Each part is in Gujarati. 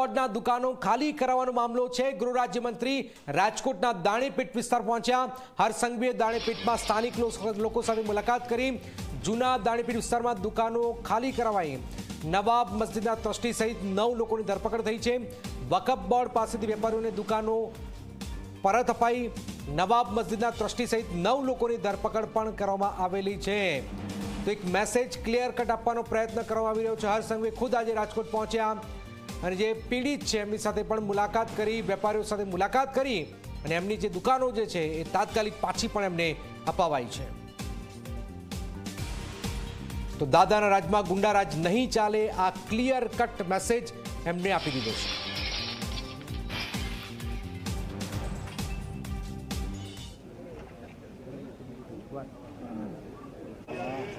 બોર્ડના દુકાનો ખાલી કરાવવાનો મામલો છે. ગૃહ રાજ્યમંત્રી રાજકોટના દાણીપીઠ વિસ્તાર પહોંચ્યા. હરસંઘવીએ દાણીપીઠમાં સ્થાનિક લોકો સાથે મુલાકાત કરી. જૂના દાણીપીઠ વિસ્તારમાં દુકાનો ખાલી કરાવાઈ. નવાબ મસ્જિદના ટ્રસ્ટી સહિત નવ લોકોની ધરપકડ થઈ છે. વકફ બોર્ડ પાસેથી વેપારીઓને દુકાનો પરત અપાઈ. નવાબ મસ્જિદના ટ્રસ્ટી સહિત નવ લોકોની ધરપકડ પણ કરવામાં આવેલી છે. તો એક મેસેજ ક્લિયર કટ આપવાનો પ્રયત્ન કરવામાં આવી રહ્યો છે. હરસંઘવી ખુદ આજે રાજકોટ પહોંચ્યા. અને જે પીડિત છે, એમની સાથે પણ મુલાકાત કરી, વેપારીઓ સાથે મુલાકાત કરી અને એમની જે દુકાનો જે છે, એ તાત્કાલિક પાછી પણ એમને અપાવાઈ છે. તો દાદાના રાજમાં ગુંડારાજ નહીં ચાલે, આ ક્લિયર કટ મેસેજ એમને આપી દીધો છે.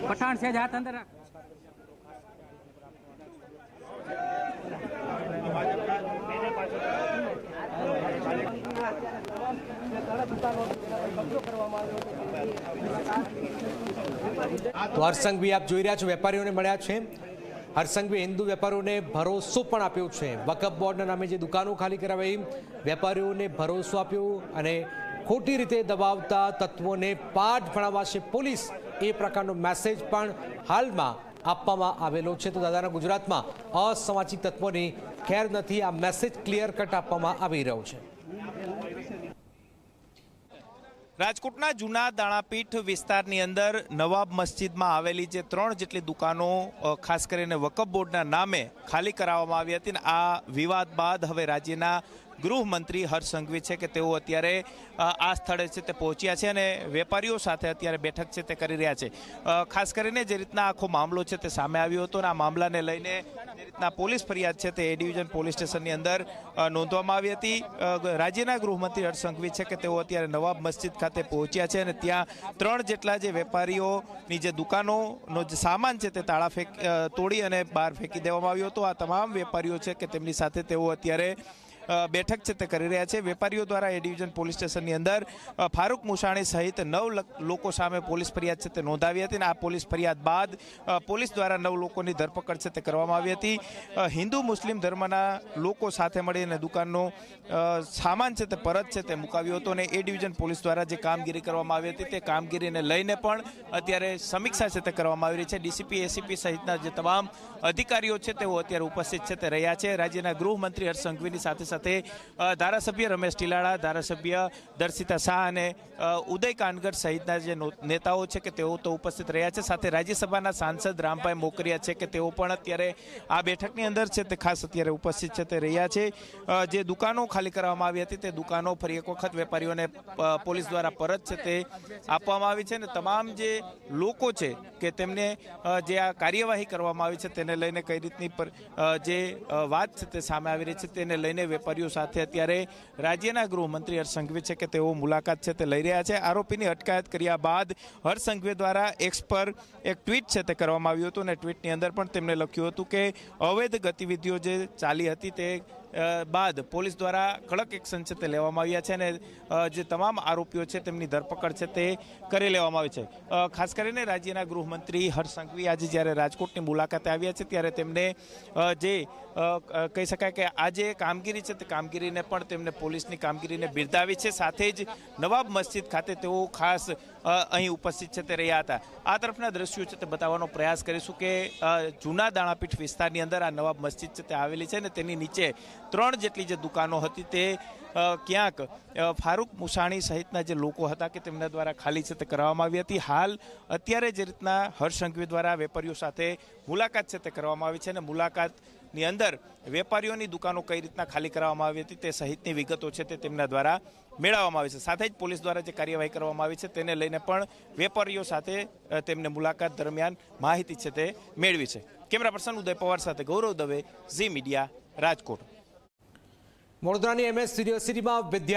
પઠાણ છે જ અંદર રાખ. તો હરસંઘવી આપ જોઈ રહ્યા છો, વેપારીઓને મળ્યા છે. હરસંઘવી હિન્દુ વેપારીઓને ભરોસો પણ આપ્યો છે. વકફ બોર્ડના નામે જે દુકાનો ખાલી કરાવી વેપારીઓને ભરોસો આપ્યો અને ખોટી રીતે દબાવતા તત્વોને પાઠ ભણાવાશે પોલીસ એ પ્રકારનો મેસેજ પણ હાલમાં આપવામાં આવેલો છે. તો દાદાના ગુજરાતમાં અસામાજિક તત્વોની ખેર નથી, આ મેસેજ ક્લિયર કટ આપવામાં આવી રહ્યો છે. રાજકોટના જૂના દાણાપીઠ વિસ્તારની અંદર નવાબ મસ્જિદમાં આવેલી જે ત્રણ જેટલી દુકાનો ખાસ કરીને વકફ બોર્ડના નામે ખાલી કરાવવામાં આવી હતી ને આ વિવાદ બાદ હવે રાજ્યના ગૃહમંત્રી હર્ષ સંઘવી છે કે તેઓ અત્યારે આ સ્થળે છે તે પહોંચ્યા છે અને વેપારીઓ સાથે અત્યારે બેઠક છે તે કરી રહ્યા છે. ખાસ કરીને જે રીતના આખો મામલો છે તે સામે આવ્યો હતો અને આ મામલાને લઈને જે રીતના પોલીસ ફરિયાદ છે તે એ ડિવિઝન પોલીસ સ્ટેશનની અંદર નોંધવામાં આવી હતી. રાજ્યના ગૃહમંત્રી હર્ષ સંઘવી છે કે તેઓ અત્યારે નવાબ મસ્જિદ ખાતે પહોંચ્યા છે અને ત્યાં ત્રણ જેટલા જે વેપારીઓની જે દુકાનોનો જે સામાન છે તે તાળા ફેંક તોડી અને બહાર ફેંકી દેવામાં આવ્યો હતો. આ તમામ વેપારીઓ છે કે તેમની સાથે તેઓ અત્યારે બેઠક છે તે કરી રહ્યા છે. વેપારીઓ દ્વારા એ ડિવિઝન પોલીસ સ્ટેશનની અંદર ફારૂક મુસાણી સહિત નવ લોકો સામે પોલીસ ફરિયાદ છે તે નોંધાવી હતી અને આ પોલીસ ફરિયાદ બાદ પોલીસ દ્વારા નવ લોકોની ધરપકડ છે તે કરવામાં આવી હતી. હિન્દુ મુસ્લિમ ધર્મના લોકો સાથે મળીને દુકાનનો સામાન છે તે પરત છે તે મુકાવ્યો હતો અને એ ડિવિઝન પોલીસ દ્વારા જે કામગીરી કરવામાં આવી હતી તે કામગીરીને લઈને પણ અત્યારે સમીક્ષા છે તે કરવામાં આવી રહી છે. ડીસીપી, એસીપી સહિતના જે તમામ અધિકારીઓ છે તેઓ અત્યારે ઉપસ્થિત છે તે રહ્યા છે. રાજ્યના ગૃહમંત્રી હર્ષ સંઘવીની સાથે સાથે અ, ધારાસભ્ય રમેશ ટીલાળા ધારાસભ્ય દર્શિતા શાહ અને ઉદય કાનગર સહિતના જે નેતાઓ છે કે તેઓ તો ઉપસ્થિત રહ્યા છે. સાથે રાજ્યસભાના સાંસદ રામભાઈ મોકરિયા છે કે તેઓ પણ અત્યારે આ બેઠકની અંદર છે તે ખાસ અત્યારે ઉપસ્થિત છે તે રહ્યા છે. જે દુકાનો ખાલી કરવામાં આવી હતી તે દુકાનો ફરી એક વખત વેપારીઓને પોલીસ દ્વારા પરત છે તે આપવામાં આવી છે અને તમામ જે લોકો છે કે તેમને જે આ કાર્યવાહી કરવામાં આવી છે તેને લઈને કઈ રીતની જે વાત છે તે સામે આવી રહી છે તેને લઈને વેપારીઓ સાથે અત્યારે રાજ્યના ગૃહમંત્રી હર્ષ સંઘવી છે કે તેઓ મુલાકાત છે તે લઈ રહ્યા છે. આરોપીની અટકાયત કર્યા બાદ હર્ષ સંઘવી દ્વારા એક્સ પર એક ટ્વીટ છે તે કરવામાં આવ્યું હતું અને ટ્વીટની અંદર પણ તેમણે લખ્યું હતું કે અવૈધ ગતિવિધિઓ જે ચાલી હતી તે બાદ પોલીસ દ્વારા કડક એક્શન છે તે લેવામાં આવ્યા છે અને જે તમામ આરોપીઓ છે તેમની ધરપકડ છે તે કરી લેવામાં આવી છે. ખાસ કરીને રાજ્યના ગૃહમંત્રી હર્ષ સંઘવી આજે જ્યારે રાજકોટની મુલાકાતે આવ્યા છે ત્યારે તેમને જે કહી શકાય કે આ જે કામગીરી છે તે કામગીરીને પણ તેમને પોલીસની કામગીરીને બિરદાવી છે. સાથે જ નવાબ મસ્જિદ ખાતે તેઓ ખાસ અહીં ઉપસ્થિત છે તે રહ્યા હતા. આ તરફના દ્રશ્યો છે તે બતાવવાનો પ્રયાસ કરીશું કે જૂના દાણાપીઠ વિસ્તારની અંદર આ નવાબ મસ્જિદ છે તે આવેલી છે ને તેની નીચે ત્રણ જેટલી જે દુકાનો હતી તે ક્યાંક ફારૂક મુસાણી સહિતના જે લોકો હતા કે તેમના દ્વારા ખાલી છે તે કરવામાં આવી હતી. હાલ અત્યારે જે રીતના હર્ષંઘવી દ્વારા વેપારીઓ સાથે મુલાકાત છે તે કરવામાં આવી છે અને મુલાકાતની અંદર વેપારીઓની દુકાનો કઈ રીતના ખાલી કરવામાં આવી હતી તે સહિતની વિગતો છે તે તેમના દ્વારા મેળવવામાં આવી છે. સાથે જ પોલીસ દ્વારા જે કાર્યવાહી કરવામાં આવી છે તેને લઈને પણ વેપારીઓ સાથે તેમને મુલાકાત દરમિયાન માહિતી છે તે મેળવી છે. કેમેરા પર્સન ઉદય પવાર સાથે ગૌરવ દવે, ઝી મીડિયા, રાજકોટ. વડોદરાની એમએસ યુનિવર્સિટીમાં વિદ્યાર્થી